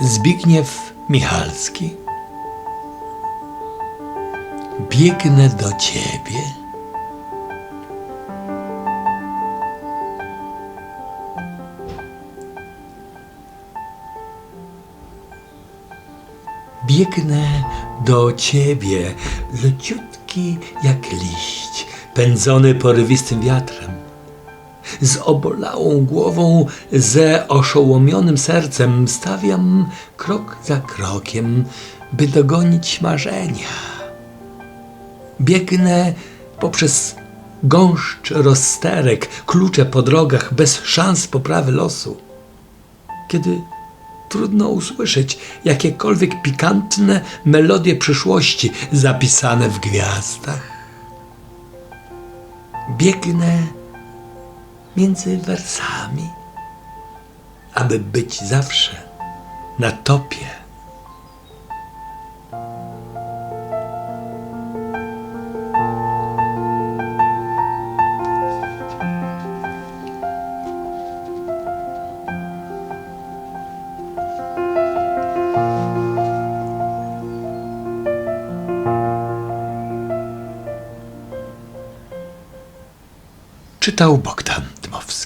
Zbigniew Michalski. Biegnę do ciebie. Biegnę do ciebie, leciutki jak liść, pędzony porywistym wiatrem. Z obolałą głową, ze oszołomionym sercem stawiam krok za krokiem, by dogonić marzenia. Biegnę poprzez gąszcz rozsterek, klucze po drogach, bez szans poprawy losu. Kiedy trudno usłyszeć jakiekolwiek pikantne melodie przyszłości zapisane w gwiazdach. Biegnę między wersami, aby być zawsze na topie. Czytał Bogdan. Optimov